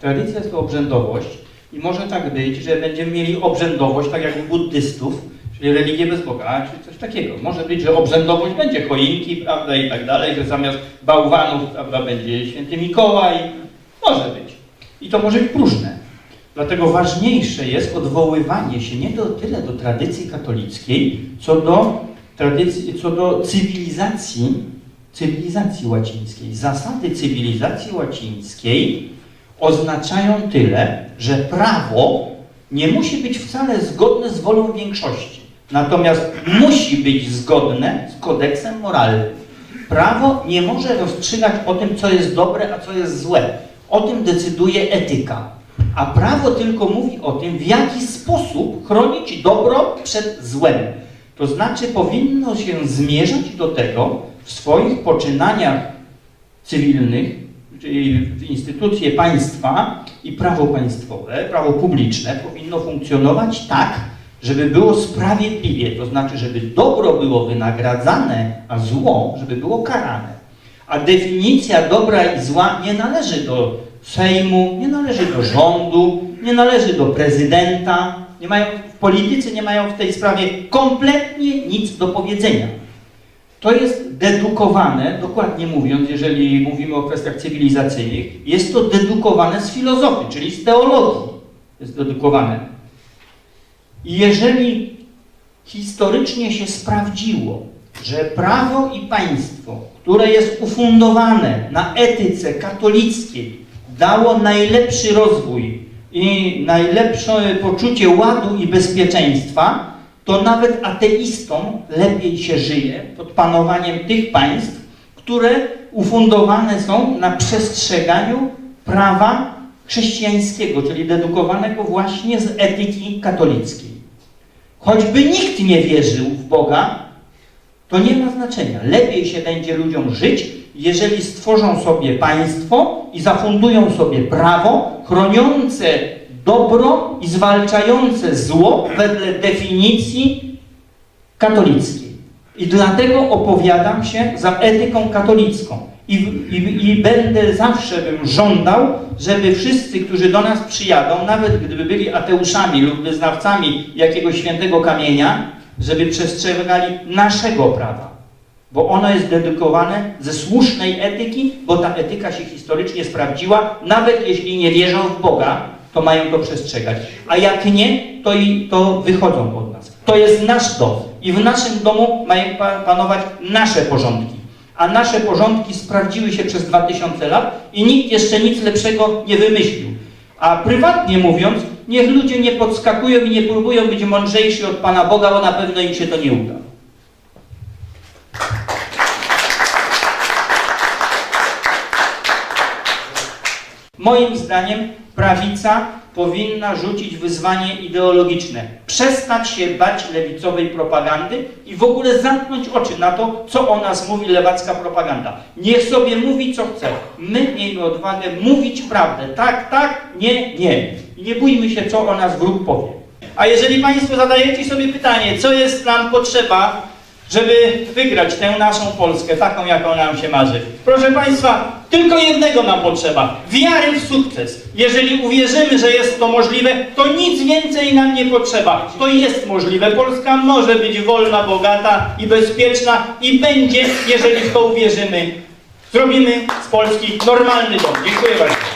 Tradycja jest to obrzędowość i może tak być, że będziemy mieli obrzędowość, tak jak u buddystów, czyli religię bez Boga, czy coś takiego. Może być, że obrzędowość będzie choinki, prawda, i tak dalej, że zamiast bałwanów, prawda, będzie święty Mikołaj. Może być. I to może być próżne. Dlatego ważniejsze jest odwoływanie się nie do, tyle do tradycji katolickiej, co do, tradycji, co do cywilizacji, cywilizacji łacińskiej. Zasady cywilizacji łacińskiej oznaczają tyle, że prawo nie musi być wcale zgodne z wolą większości. Natomiast musi być zgodne z kodeksem moralnym. Prawo nie może rozstrzygać o tym, co jest dobre, a co jest złe. O tym decyduje etyka. A prawo tylko mówi o tym, w jaki sposób chronić dobro przed złem. To znaczy powinno się zmierzać do tego w swoich poczynaniach cywilnych, instytucje państwa i prawo państwowe, prawo publiczne powinno funkcjonować tak, żeby było sprawiedliwie, to znaczy, żeby dobro było wynagradzane, a zło, żeby było karane. A definicja dobra i zła nie należy do Sejmu, nie należy do rządu, nie należy do prezydenta. Nie mają, politycy nie mają w tej sprawie kompletnie nic do powiedzenia. To jest dedukowane, dokładnie mówiąc, jeżeli mówimy o kwestiach cywilizacyjnych, jest to dedukowane z filozofii, czyli z teologii. Jest dedukowane. I jeżeli historycznie się sprawdziło, że prawo i państwo, które jest ufundowane na etyce katolickiej, dało najlepszy rozwój i najlepsze poczucie ładu i bezpieczeństwa, to nawet ateistom lepiej się żyje pod panowaniem tych państw, które ufundowane są na przestrzeganiu prawa chrześcijańskiego, czyli dedukowanego właśnie z etyki katolickiej. Choćby nikt nie wierzył w Boga, to nie ma znaczenia. Lepiej się będzie ludziom żyć, jeżeli stworzą sobie państwo i zafundują sobie prawo chroniące dobro i zwalczające zło wedle definicji katolickiej. I dlatego opowiadam się za etyką katolicką. I, i, I będę zawsze bym żądał, żeby wszyscy, którzy do nas przyjadą, nawet gdyby byli ateuszami lub wyznawcami jakiegoś świętego kamienia, żeby przestrzegali naszego prawa. Bo ono jest dedykowane ze słusznej etyki, bo ta etyka się historycznie sprawdziła, nawet jeśli nie wierzą w Boga, to mają to przestrzegać. A jak nie, to, i, to wychodzą od nas. To jest nasz dom. I w naszym domu mają pa- panować nasze porządki. A nasze porządki sprawdziły się przez 2000 lat i nikt jeszcze nic lepszego nie wymyślił. A prywatnie mówiąc, niech ludzie nie podskakują i nie próbują być mądrzejsi od Pana Boga, bo na pewno im się to nie uda. Moim zdaniem prawica powinna rzucić wyzwanie ideologiczne. Przestać się bać lewicowej propagandy i w ogóle zamknąć oczy na to, co o nas mówi lewacka propaganda. Niech sobie mówi, co chce. My miejmy odwagę mówić prawdę. Tak, tak, nie, nie. I nie bójmy się, co o nas wróg powie. A jeżeli Państwo zadajecie sobie pytanie, co jest nam potrzeba, żeby wygrać tę naszą Polskę, taką jaką nam się marzy. Proszę Państwa, tylko jednego nam potrzeba. Wiary w sukces. Jeżeli uwierzymy, że jest to możliwe, to nic więcej nam nie potrzeba. To jest możliwe. Polska może być wolna, bogata i bezpieczna i będzie, jeżeli w to uwierzymy. Zrobimy z Polski normalny dom. Dziękuję bardzo.